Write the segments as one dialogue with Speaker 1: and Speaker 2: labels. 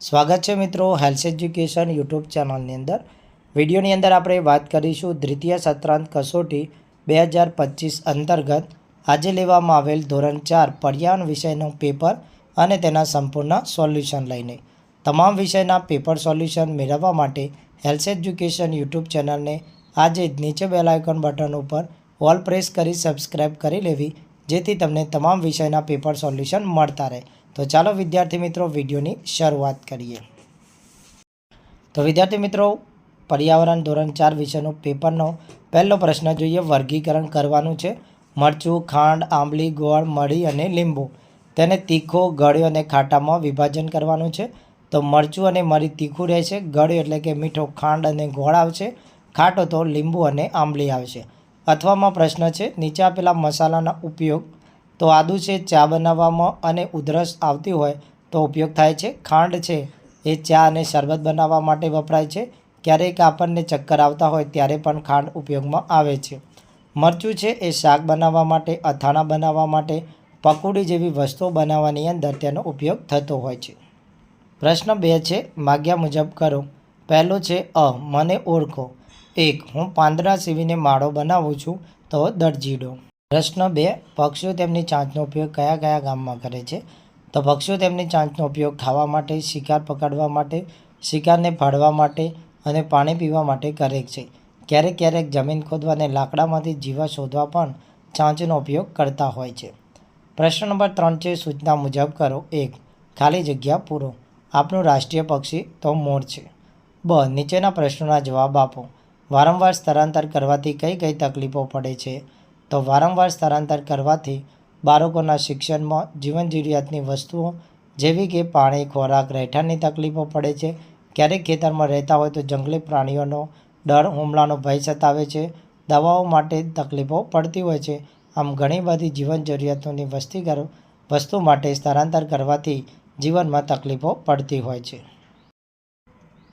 Speaker 1: સ્વાગત છે મિત્રો હેલ્થ એજ્યુકેશન યુટ્યુબ ચેનલની અંદર. વિડીયોની અંદર આપણે વાત કરીશું દ્વિતીય સત્રાંત કસોટી બે હજાર પચીસ અંતર્ગત. આજે લેવામાં આવેલ ધોરણ ચાર પર્યાવરણ વિષયનું પેપર અને તેના સંપૂર્ણ સોલ્યુશન લઈને. તમામ વિષયના પેપર સોલ્યુશન મેળવવા માટે હેલ્થ એજ્યુકેશન યુટ્યુબ ચેનલને આજે જ નીચે બેલ બટન ઉપર ઓલ પ્રેસ કરી સબસ્ક્રાઇબ કરી લેવી, જેથી તમને તમામ વિષયના પેપર સોલ્યુશન મળતા રહે. તો ચાલો વિદ્યાર્થી મિત્રો વિડીયોની શરૂઆત કરીએ. તો વિદ્યાર્થી મિત્રો, પર્યાવરણ ધોરણ ચાર વિષયનો પેપરનો પહેલો પ્રશ્ન જોઈએ, વર્ગીકરણ કરવાનું છે. મરચું, ખાંડ, આંબલી, ગોળ, મળી અને લીંબુ. તેને તીખો, ગળ્યો અને ખાટામાં વિભાજન કરવાનું છે. તો મરચું અને મરી તીખું રહેશે ગળ્યો એટલે કે મીઠો ખાંડ અને ગોળ આવશે. ખાટો તો લીંબુ અને આંબલી આવશે. અથવામાં પ્રશ્ન છે, નીચે આપેલા મસાલાના ઉપયોગ તો આદુ છે, ચા બનાવવામાં અને ઉધરસ આવતી હોય તો ઉપયોગ થાય છે. ખાંડ છે, એ ચા અને શરબત બનાવવા માટે વપરાય છે. ક્યારેક આપણને ચક્કર આવતા હોય ત્યારે પણ ખાંડ ઉપયોગમાં આવે છે. મરચું છે, એ શાક બનાવવા માટે, અથાણા બનાવવા માટે, પકોડી જેવી વસ્તુઓ બનાવવાની અંદર તેનો ઉપયોગ થતો હોય છે. પ્રશ્ન બે છે, માગ્યા મુજબ કરો. પહેલો છે, અ, મને ઓળખો. એક, હું પાંદડા સીવીને માળો બનાવું છું તો દરજીડો. પ્રશ્ન બે, પક્ષીઓ તેમની ચાંચનો ઉપયોગ કયા કયા ગામમાં કરે છે? તો પક્ષીઓ તેમની ચાંચનો ઉપયોગ ખાવા માટે, શિકાર પકડવા માટે, શિકારને ફાડવા માટે અને પાણી પીવા માટે કરે છે. ક્યારેક ક્યારેક જમીન ખોદવા અને લાકડામાંથી જીવા શોધવા પણ ચાંચનો ઉપયોગ કરતા હોય છે. પ્રશ્ન નંબર ત્રણ છે, સૂચના મુજબ કરો. એક, ખાલી જગ્યા પૂરો. આપનું રાષ્ટ્રીય પક્ષી તો મોર છે. બ, નીચેના પ્રશ્નોના જવાબ આપો. વારંવાર સ્થળાંતર કરવાથી કઈ કઈ તકલીફો પડે છે? તો વારંવાર સ્થળાંતર કરવાથી બાળકોના શિક્ષણમાં જીવન જરૂરિયાતની વસ્તુઓ જેવી કે પાણી, ખોરાક, રહેઠાણની તકલીફો પડે છે. ક્યારેક ખેતરમાં રહેતા હોય તો જંગલી પ્રાણીઓનો ડર, હુમલાનો ભય સતાવે છે. દવાઓ માટે તકલીફો પડતી હોય છે. આમ ઘણી બધી જીવન જરૂરિયાતોની વસ્તી વસ્તુ માટે સ્થળાંતર કરવાથી જીવનમાં તકલીફો પડતી હોય છે.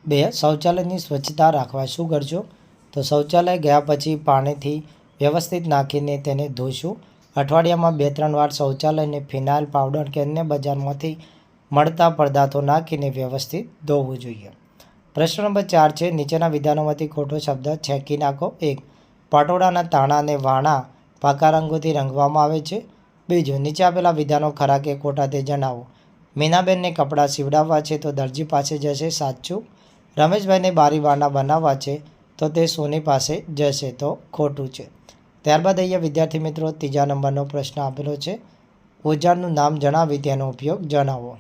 Speaker 1: બે, શૌચાલયની સ્વચ્છતા રાખવા. શું કરજો તો શૌચાલય ગયા પછી પાણીથી વ્યવસ્થિત નાખીને તેને ધોશું અઠવાડિયામાં બે ત્રણ વાર શૌચાલયને ફિનાઇલ પાવડર કે અન્ય બજારમાંથી મળતા પદાર્થો નાખીને વ્યવસ્થિત ધોવું જોઈએ. પ્રશ્ન નંબર ચાર છે, નીચેના વિધાનોમાંથી ખોટો શબ્દ છેકી નાખો. એક, પટોળાના તાણાને વાણા પાકા રંગોથી રંગવામાં આવે છે. બીજું, નીચે આપેલા વિધાનો ખરા કે ખોટા તે જણાવો. મીનાબેનને કપડાં સીવડાવવા છે તો દરજી પાસે જશે, સાચું. રમેશભાઈને બારી બારણા બનાવવા છે તો તે સોની પાસે જશે તો ખોટું છે. ત્યારબાદ અહીંયા વિદ્યાર્થી મિત્રો ત્રીજા નંબરનો પ્રશ્ન આપેલો છે. ઓજારનું નામ જણાવી તેનો ઉપયોગ જણાવો.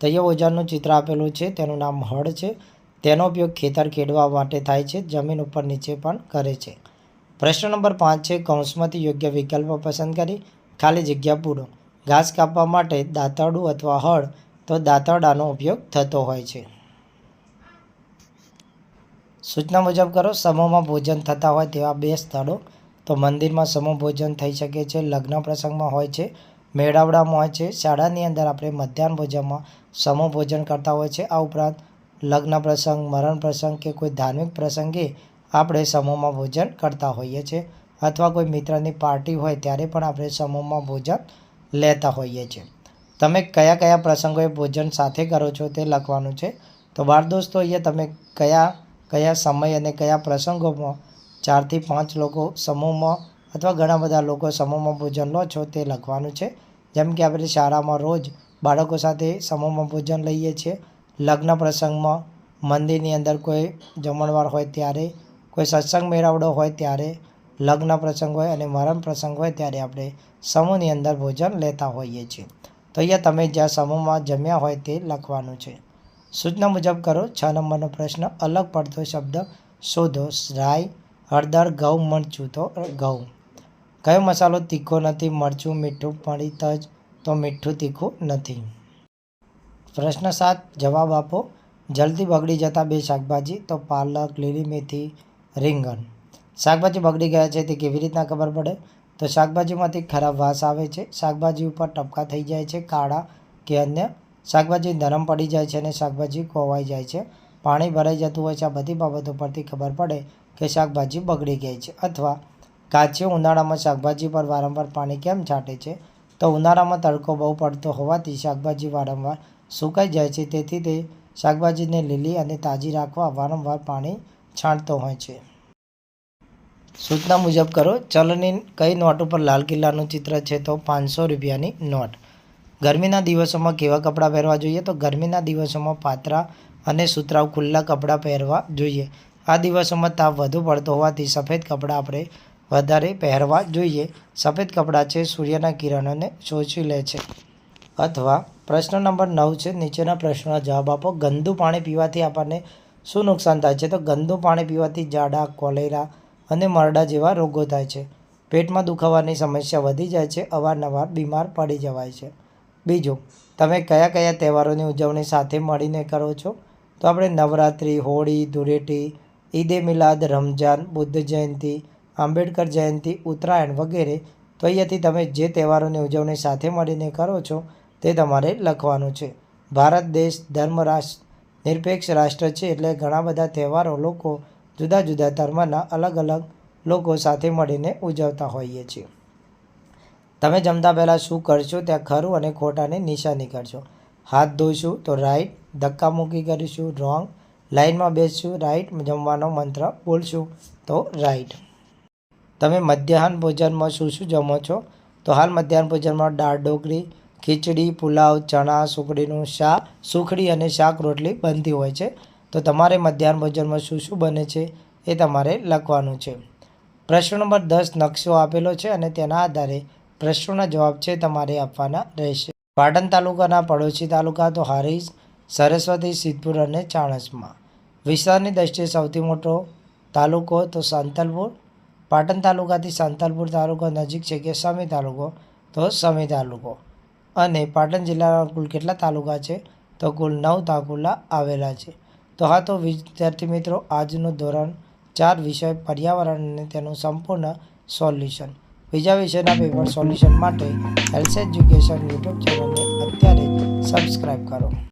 Speaker 1: તો અહીંયા ઓજારનું ચિત્ર આપેલું છે, તેનું નામ હળ છે. તેનો ઉપયોગ ખેતર ખેડવા માટે થાય છે, જમીન ઉપર નીચે પણ કરે છે. પ્રશ્ન નંબર પાંચ છે, કૌંસમાંથી યોગ્ય વિકલ્પ પસંદ કરી, ખાલી જગ્યા પૂરો. ઘાસ કાપવા માટે દાંતરડું અથવા હળ, તો દાંતરડાનો ઉપયોગ થતો હોય છે. સૂચના મુજબ કરો, સમૂહમાં ભોજન થતા હોય તેવા બે સ્થળો. તો મંદિરમાં સમૂહ ભોજન થઈ શકે છે, લગ્ન પ્રસંગમાં હોય છે, મેળાવડામાં હોય છે, શાળાની અંદર આપણે મધ્યાહન ભોજનમાં સમૂહ ભોજન કરતા હોય છે. આ ઉપરાંત લગ્ન પ્રસંગ, મરણ પ્રસંગ કે કોઈ ધાર્મિક પ્રસંગે આપણે સમૂહમાં ભોજન કરતા હોઈએ છીએ અથવા કોઈ મિત્રની પાર્ટી હોય ત્યારે પણ આપણે સમૂહમાં ભોજન લેતા હોઈએ છીએ તમે કયા કયા પ્રસંગોએ ભોજન સાથે કરો છો તે લખવાનું છે. તો બાળ દોસ્તો, અહીંયા તમે કયા કયા સમય અને કયા પ્રસંગોમાં ચારથી પાંચ લોકો સમૂહમાં અથવા ઘણા બધા લોકો સમૂહમાં ભોજન લો છો તે લખવાનું છે. જેમ કે આપણે શાળામાં રોજ બાળકો સાથે સમૂહમાં ભોજન લઈએ છીએ. લગ્ન પ્રસંગમાં મંદિરની અંદર કોઈ જમણવાર હોય ત્યારે, કોઈ સત્સંગ મેળાવડો હોય ત્યારે, લગ્ન પ્રસંગ હોય અને મરણ પ્રસંગ હોય ત્યારે આપણે સમૂહની અંદર ભોજન લેતા હોઈએ છીએ. તો અહીંયા તમે જ્યાં સમૂહમાં જમ્યા હોય તે લખવાનું છે. સૂચના મુજબ કરો, છ નંબરનો પ્રશ્ન, અલગ પડતો શબ્દ શોધો રાઈ હળદર, ઘઉં, મરચું. તો ઘઉં. કયો મસાલો તીખો નથી? મરચું, મીઠું, પડી તજ? તો મીઠું તીખું નથી. પ્રશ્ન સાત, જવાબ આપો. જલ્દી બગડી જતા બે શાકભાજી, તો પાલક, લીલી મેથી, રીંગણ. શાકભાજી બગડી ગયા છે, તે કેવી રીતના ખબર પડે? તો શાકભાજીમાંથી ખરાબ વાસ આવે છે, શાકભાજી ઉપર ટપકા થઈ જાય છે, કાળા કે અન્ય. શાકભાજી નરમ પડી જાય છે અને શાકભાજી કોવાઈ જાય છે. પાણી ભરાઈ જતું હોય છે, આ બધી બાબતો પરથી ખબર પડે. કે શાકભાજી બગડી ગઈ છે અથવા કાચી ઉનાળામાં શાકભાજી પર વારંવાર પાણી કેમ છાંટે છે? તો ઉનાળામાં તડકો બહુ પડતો હોવાથી શાકભાજી વારંવાર સુકાઈ જાય છે. તેથી તે શાકભાજીને લીલી અને તાજી રાખવા વારંવાર પાણી છાંટતો હોય છે. સૂચના મુજબ કરો ચલણી કઈ નોટ ઉપર લાલ કિલ્લાનું ચિત્ર છે તો પાંચસો રૂપિયાની નોટ. ગરમીના દિવસોમાં કેવા કપડાં પહેરવા જોઈએ? તો ગરમીના દિવસોમાં પાત્રા અને સુતરાઉ ખુલ્લા કપડાં પહેરવા જોઈએ. આ દિવસોમાં તાપ વધુ પડતો હોવાથી સફેદ કપડાં આપણે વધારે પહેરવા જોઈએ. સફેદ કપડાં છે, સૂર્યના કિરણોને શોષી લે છે. અથવા પ્રશ્ન નંબર નવ છે, નીચેના પ્રશ્નનો જવાબ આપો. ગંદુ પાણી પીવાથી આપણને શું નુકસાન થાય છે? તો ગંદુ પાણી પીવાથી ઝાડા કોલેરા અને મરડા જેવા રોગો થાય છે. પેટમાં દુખાવાની સમસ્યા વધી જાય છે, અવારનવાર બીમાર પડી જવાય છે. બીજું, તમે કયા કયા તહેવારોની ઉજવણી સાથે મળીને કરો છો? તો આપણે નવરાત્રિ, હોળી, ધૂળેટી ઈદે મિલાદ રમજાન બુદ્ધ જયંતિ, આંબેડકર જયંતિ, ઉત્તરાયણ વગેરે. તો અહીંયાથી તમે જે તહેવારોની ઉજવણી સાથે મળીને કરો છો, તે તમારે લખવાનું છે. ભારત દેશ ધર્મ રાષ્ટ્ર, નિરપેક્ષ રાષ્ટ્ર છે એટલે ઘણા બધા તહેવારો લોકો જુદા જુદા ધર્મના અલગ અલગ લોકો સાથે મળીને ઉજવતા હોઈએ છીએ. તમે જમતા પહેલાં શું કરશો, ત્યાં ખરું અને ખોટાની નિશાની કરશો. હાથ ધોઈશું તો રાઈટ, ધક્કા મૂકી કરીશું, રોંગ લાઈનમાં બેસશું રાઈટ, જમવાનો મંત્ર બોલશું તો રાઈટ. તમે મધ્યાહન ભોજનમાં શું શું જમો છો? તો હાલ મધ્યાહન ભોજનમાં દાળ, ઢોકળી, ખીચડી, પુલાવ, ચણા, સુખડીનું શાક, સુખડી અને શાક રોટલી બનતી હોય છે. તો તમારે મધ્યાહન ભોજનમાં શું શું બને છે એ તમારે લખવાનું છે. પ્રશ્ન નંબર દસ નકશો આપેલો છે અને તેના આધારે પ્રશ્નોના જવાબ છે તમારે આપવાના રહેશે. પાટણ તાલુકાના પડોશી તાલુકા તો હારીજ સરસ્વતી, સિદ્ધપુર અને ચાણસ્મા. વિસ્તારની દ્રષ્ટિએ સૌથી મોટો તાલુકો તો સાંતલપુર પાટણ તાલુકાથી સાંતલપુર તાલુકો નજીક છે કે સમી તાલુકો તો સમી તાલુકો. અને પાટણ જિલ્લાના કુલ કેટલા તાલુકા છે? તો કુલ નવ તાલુકા આવેલા છે. તો હા, તો વિદ્યાર્થી મિત્રો, આજનું ધોરણ ચાર વિષય પર્યાવરણ અને તેનું સંપૂર્ણ સોલ્યુશન. બીજા વિષયના પેપર સોલ્યુશન માટે હેલ્થ એજ્યુકેશન યુટ્યુબ ચેનલને અત્યારે સબસ્ક્રાઈબ કરો.